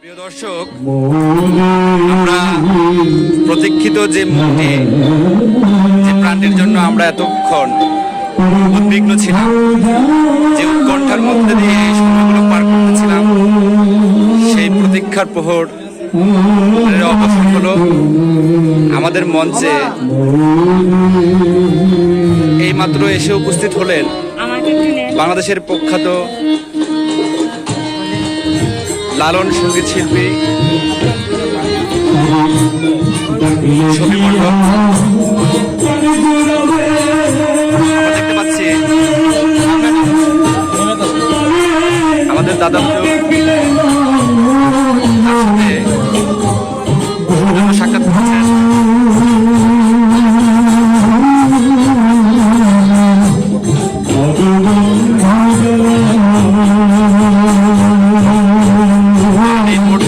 প্রিয় দর্শক আমরা প্রতীক্ষিত যে মুক্তি যে প্রাণটির জন্য আমরা এতক্ষণ উদ্বিগ্ন ছিলাম যে উৎকণ্ঠার মধ্যে দিয়ে সময়গুলো পার করতেছিলাম সেই প্রতীক্ষার প্রহর অবসান হলো আমাদের মঞ্চে এই মাত্র এসে উপস্থিত হলেন বাংলাদেশের প্রখ্যাত লালন সংগীত শিল্পী। দেখতে পাচ্ছি। আমাদের দাদা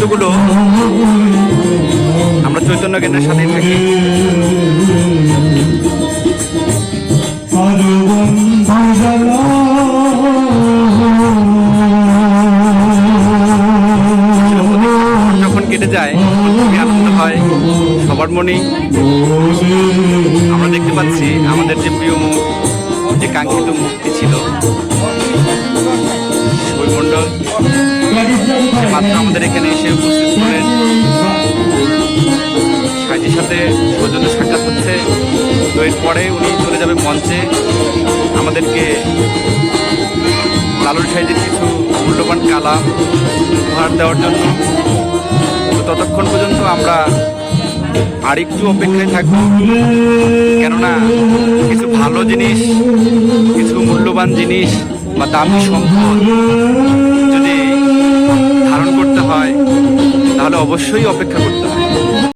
মুহূর্তগুলো আমরা চৈতন্য কেন্দ্রের সাথেই থাকি। যখন কেটে যায় আনন্দ হয়। সবার মনেই আমরা দেখতে পাচ্ছি আমাদের যে প্রিয় মুখ, যে কাঙ্ক্ষিত মুক্তি ছিল মণ্ডল আমাদের এখানে এসে উপস্থিত হলেন। সাইজির সাথে সৌজন্য সাক্ষাৎ হচ্ছে। তো এরপরে উনি চলে যাবে মঞ্চে। আমাদেরকে লালন সাইজের কিছু মূল্যবান কালাম উপহার দেওয়ার জন্য। ততক্ষণ পর্যন্ত আমরা আরেকটু অপেক্ষায় থাকব। কেননা কিছু ভালো জিনিস, কিছু মূল্যবান জিনিস বা দামি সম্পদ অবশ্যই অপেক্ষা করতে হয়